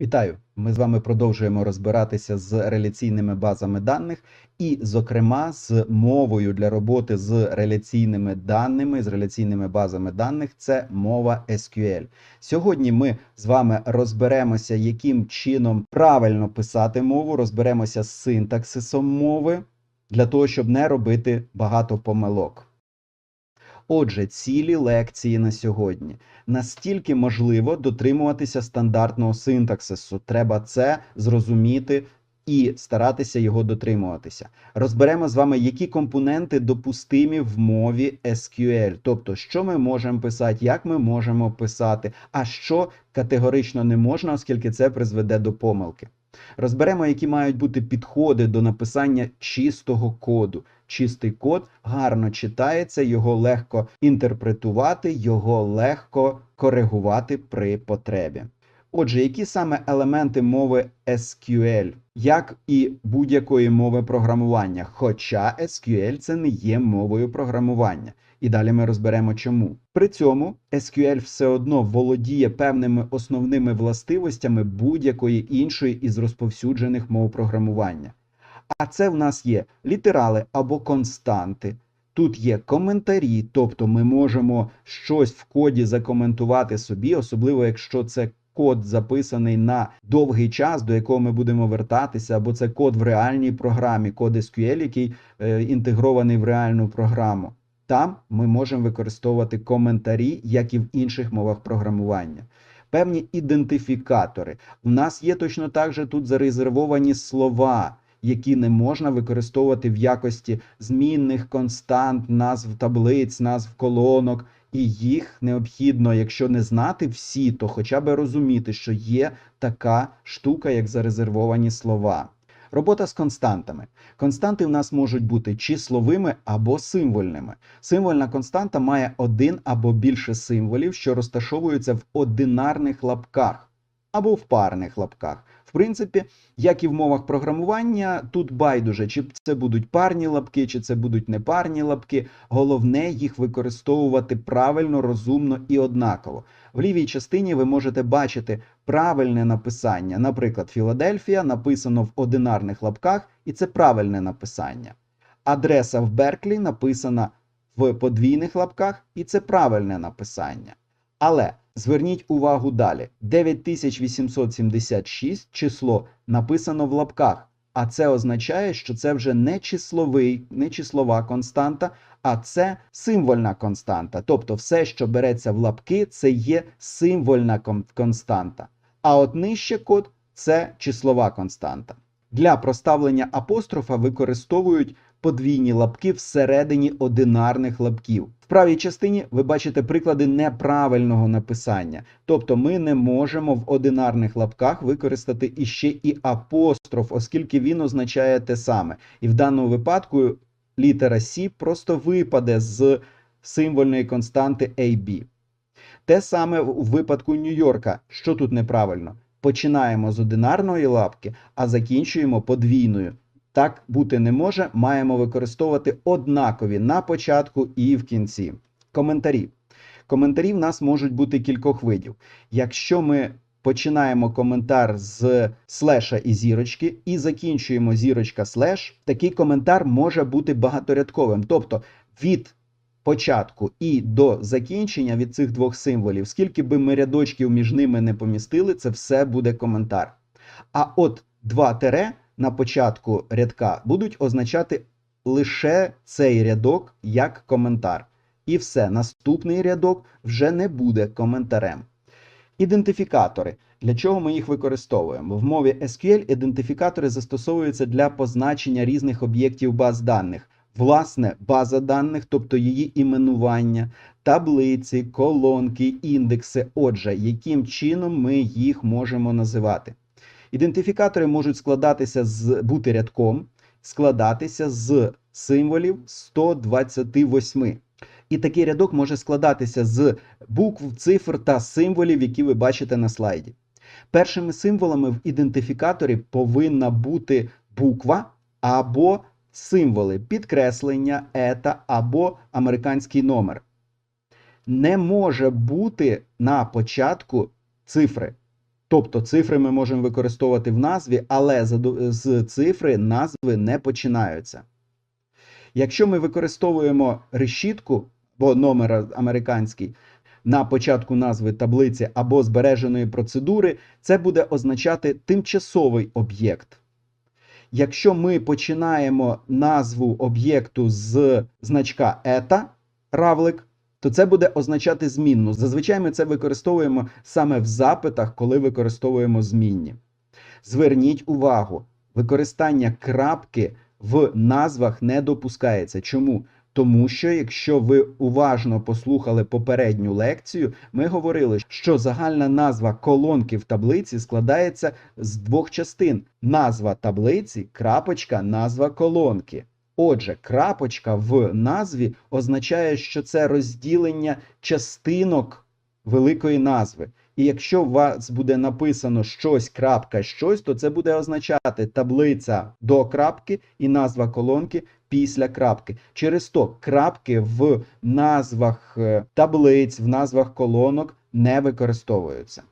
Вітаю! Ми з вами продовжуємо розбиратися з реляційними базами даних, і, зокрема, з мовою для роботи з реляційними даними, з реляційними базами даних це мова SQL. Сьогодні ми з вами розберемося, яким чином правильно писати мову, розберемося з синтаксисом мови для того, щоб не робити багато помилок. Отже, цілі лекції на сьогодні. Настільки можливо дотримуватися стандартного синтаксису. Треба це зрозуміти і старатися його дотримуватися. Розберемо з вами, які компоненти допустимі в мові SQL, тобто, що ми можемо писати, як ми можемо писати, а що категорично не можна, оскільки це призведе до помилки. Розберемо, які мають бути підходи до написання чистого коду. Чистий код гарно читається, його легко інтерпретувати, його легко коригувати при потребі. Отже, які саме елементи мови SQL, як і будь-якої мови програмування, хоча SQL це не є мовою програмування. І далі ми розберемо чому. При цьому SQL все одно володіє певними основними властивостями будь-якої іншої із розповсюджених мов програмування. А це в нас є літерали або константи. Тут є коментарі, тобто ми можемо щось в коді закоментувати собі, особливо якщо це код записаний на довгий час, до якого ми будемо вертатися, або це код в реальній програмі, код SQL, який е, інтегрований в реальну програму. Там ми можемо використовувати коментарі, як і в інших мовах програмування. Певні ідентифікатори. У нас є точно так же тут зарезервовані слова, які не можна використовувати в якості змінних констант, назв таблиць, назв колонок. І їх необхідно, якщо не знати всі, то хоча б розуміти, що є така штука, як зарезервовані слова. Робота з константами. Константи в нас можуть бути числовими або символьними. Символьна константа має один або більше символів, що розташовуються в одинарних лапках або в парних лапках. Принципі, як і в мовах програмування, тут байдуже, чи це будуть парні лапки, чи це будуть непарні лапки. Головне їх використовувати правильно, розумно і однаково. В лівій частині ви можете бачити правильне написання. Наприклад, Філадельфія написано в одинарних лапках, і це правильне написання. Адреса в Берклі написана в подвійних лапках, і це правильне написання. Але зверніть увагу далі: 9876 число написано в лапках, а це означає, що це вже не числовий, не числова константа, а це символьна константа. Тобто, все, що береться в лапки, це є символьна константа. А от нижче код це числова константа. Для проставлення апострофа використовують подвійні лапки всередині одинарних лапків. В правій частині ви бачите приклади неправильного написання. Тобто ми не можемо в одинарних лапках використати іще і апостроф, оскільки він означає те саме. І в даному випадку літера C просто випаде з символьної константи AB. Те саме у випадку Нью-Йорка. Що тут неправильно? Починаємо з одинарної лапки, а закінчуємо подвійною. Так бути не може, маємо використовувати однакові на початку і в кінці. Коментарі. Коментарі в нас можуть бути кількох видів. Якщо ми починаємо коментар з слеша і зірочки, і закінчуємо зірочка слеш, такий коментар може бути багаторядковим. Тобто від початку і до закінчення від цих двох символів, скільки би ми рядочків між ними не помістили, це все буде коментар. А от два тере на початку рядка будуть означати лише цей рядок як коментар. І все, наступний рядок вже не буде коментарем. Ідентифікатори. Для чого ми їх використовуємо? В мові SQL ідентифікатори застосовуються для позначення різних об'єктів баз даних. Власне, база даних, тобто її іменування, таблиці, колонки, індекси. Отже, яким чином ми їх можемо називати? Ідентифікатори можуть складатися з бути рядком, складатися з символів 128. І такий рядок може складатися з букв, цифр та символів, які ви бачите на слайді. Першими символами в ідентифікаторі повинна бути буква або символи підкреслення, ета або американський номер. Не може бути на початку цифри. Тобто цифри ми можемо використовувати в назві, але з цифри назви не починаються. Якщо ми використовуємо решітку або номер американський на початку назви таблиці або збереженої процедури, це буде означати тимчасовий об'єкт. Якщо ми починаємо назву об'єкту з значка ета, равлик, то це буде означати змінну. Зазвичай ми це використовуємо саме в запитах, коли використовуємо змінні. Зверніть увагу, використання крапки в назвах не допускається. Чому? Тому що якщо ви уважно послухали попередню лекцію, ми говорили, що загальна назва колонки в таблиці складається з двох частин: назва таблиці, крапочка, назва колонки. Отже, крапочка в назві означає, що це розділення частинок великої назви. І якщо у вас буде написано щось, крапка, щось, то це буде означати таблиця до крапки і назва колонки після крапки. Через то крапки в назвах е, таблиць, в назвах колонок не використовуються.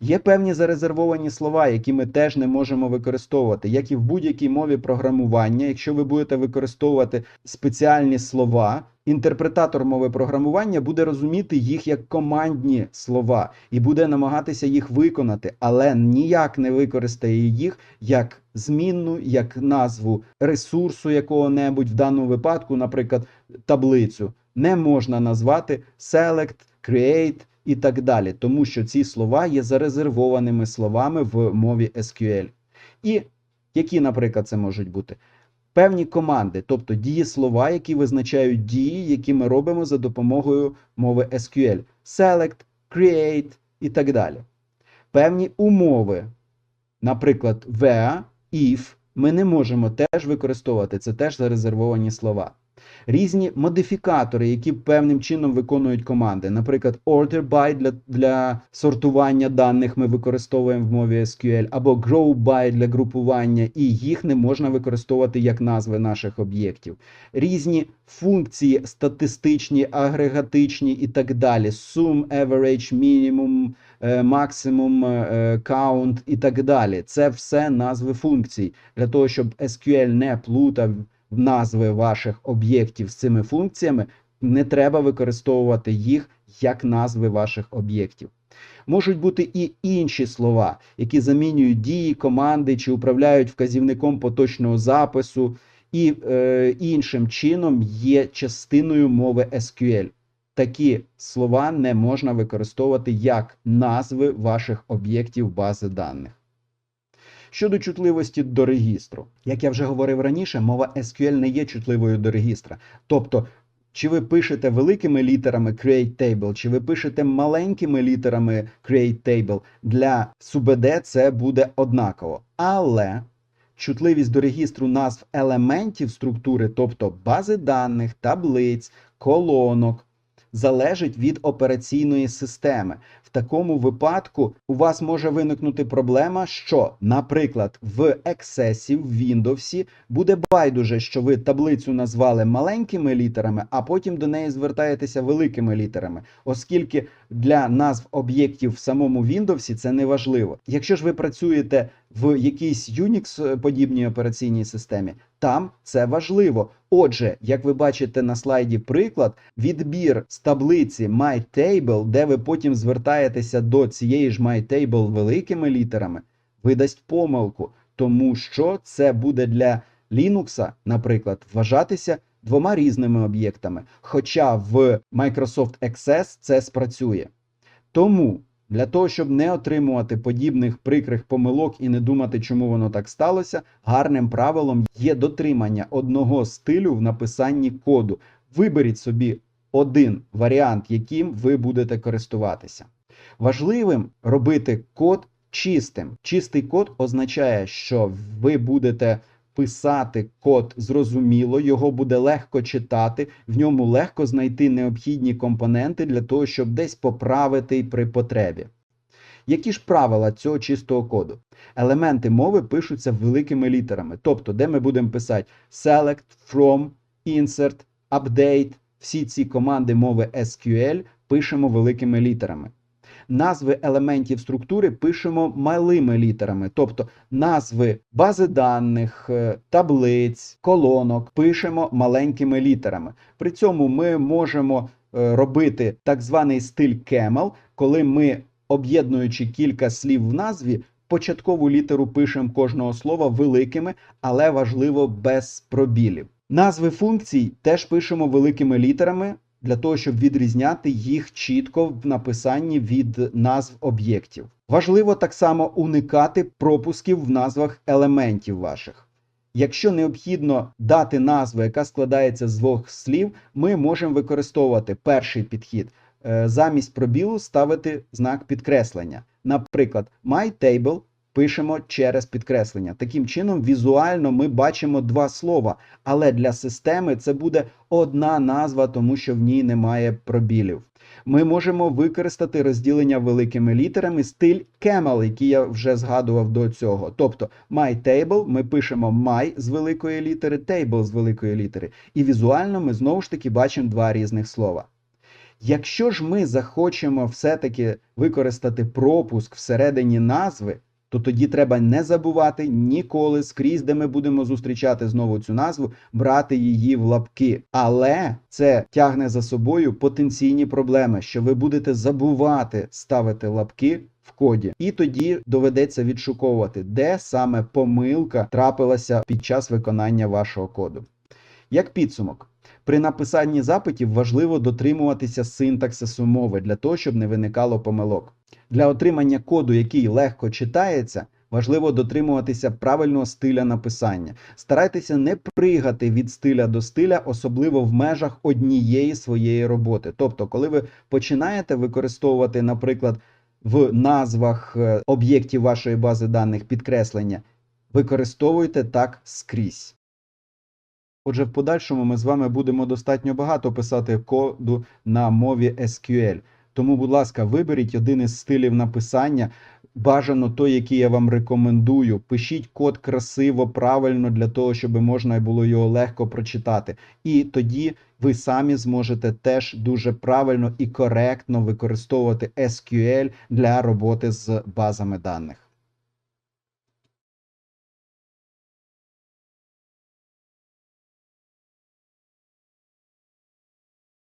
Є певні зарезервовані слова, які ми теж не можемо використовувати, як і в будь-якій мові програмування. Якщо ви будете використовувати спеціальні слова, інтерпретатор мови програмування буде розуміти їх як командні слова і буде намагатися їх виконати, але ніяк не використає їх як змінну, як назву ресурсу якого-небудь в даному випадку, наприклад, таблицю. Не можна назвати select, create і так далі, тому що ці слова є зарезервованими словами в мові SQL. І які, наприклад, це можуть бути? Певні команди, тобто дієслова, які визначають дії, які ми робимо за допомогою мови SQL. Select, create і так далі. Певні умови, наприклад, where, if, ми не можемо теж використовувати, це теж зарезервовані слова. Різні модифікатори, які певним чином виконують команди. Наприклад, order by для, для сортування даних ми використовуємо в мові SQL, або grow by для групування, і їх не можна використовувати як назви наших об'єктів. Різні функції статистичні, агрегатичні і так далі. Sum, average, minimum, е, maximum, е, count і так далі. Це все назви функцій. Для того, щоб SQL не плутав назви ваших об'єктів з цими функціями, не треба використовувати їх як назви ваших об'єктів. Можуть бути і інші слова, які замінюють дії, команди чи управляють вказівником поточного запису, і е, іншим чином є частиною мови SQL. Такі слова не можна використовувати як назви ваших об'єктів бази даних. Щодо чутливості до регістру, як я вже говорив раніше, мова SQL не є чутливою до регістра. Тобто, чи ви пишете великими літерами Create Table, чи ви пишете маленькими літерами Create Table, для SUBD це буде однаково. Але чутливість до регістру назв елементів структури, тобто бази даних, таблиць, колонок, залежить від операційної системи. В такому випадку у вас може виникнути проблема, що, наприклад, в Access, в Windows буде байдуже, що ви таблицю назвали маленькими літерами, а потім до неї звертаєтеся великими літерами, оскільки для назв об'єктів в самому Windows це не важливо. Якщо ж ви працюєте в якійсь Unix подібній операційній системі, там це важливо. Отже, як ви бачите на слайді приклад, відбір з таблиці MyTable, де ви потім звертаєтеся до цієї ж MyTable великими літерами, видасть помилку, тому що це буде для Linux, наприклад, вважатися двома різними об'єктами. Хоча в Microsoft Access це спрацює. Тому для того, щоб не отримувати подібних прикрих помилок і не думати, чому воно так сталося, гарним правилом є дотримання одного стилю в написанні коду. Виберіть собі один варіант, яким ви будете користуватися. Важливим робити код чистим. Чистий код означає, що ви будете писати код зрозуміло, його буде легко читати, в ньому легко знайти необхідні компоненти для того, щоб десь поправити при потребі. Які ж правила цього чистого коду? Елементи мови пишуться великими літерами, тобто, де ми будемо писати select, from, insert, update, всі ці команди мови SQL пишемо великими літерами. Назви елементів структури пишемо малими літерами, тобто назви бази даних, е, таблиць, колонок пишемо маленькими літерами. При цьому ми можемо е, робити так званий стиль Camel, коли ми, об'єднуючи кілька слів в назві, початкову літеру пишемо кожного слова великими, але важливо без пробілів. Назви функцій теж пишемо великими літерами для того, щоб відрізняти їх чітко в написанні від назв об'єктів. Важливо так само уникати пропусків в назвах елементів ваших. Якщо необхідно дати назву, яка складається з двох слів, ми можемо використовувати перший підхід. Е, Замість пробілу ставити знак підкреслення. Наприклад, my table пишемо через підкреслення. Таким чином, візуально ми бачимо два слова, але для системи це буде одна назва, тому що в ній немає пробілів. Ми можемо використати розділення великими літерами стиль camel, який я вже згадував до цього. Тобто my table ми пишемо my з великої літери, table з великої літери. І візуально ми знову ж таки бачимо два різних слова. Якщо ж ми захочемо все-таки використати пропуск всередині назви, то тоді треба не забувати ніколи скрізь, де ми будемо зустрічати знову цю назву, брати її в лапки. Але це тягне за собою потенційні проблеми, що ви будете забувати ставити лапки в коді, і тоді доведеться відшуковувати, де саме помилка трапилася під час виконання вашого коду. Як підсумок, при написанні запитів важливо дотримуватися синтаксису мови для того, щоб не виникало помилок. Для отримання коду, який легко читається, важливо дотримуватися правильного стиля написання. Старайтеся не пригати від стиля до стиля, особливо в межах однієї своєї роботи. Тобто, коли ви починаєте використовувати, наприклад, в назвах е, об'єктів вашої бази даних підкреслення, використовуйте так скрізь. Отже, в подальшому ми з вами будемо достатньо багато писати коду на мові SQL. Тому, будь ласка, виберіть один із стилів написання. Бажано той, який я вам рекомендую. Пишіть код красиво, правильно для того, щоб можна було його легко прочитати. І тоді ви самі зможете теж дуже правильно і коректно використовувати SQL для роботи з базами даних.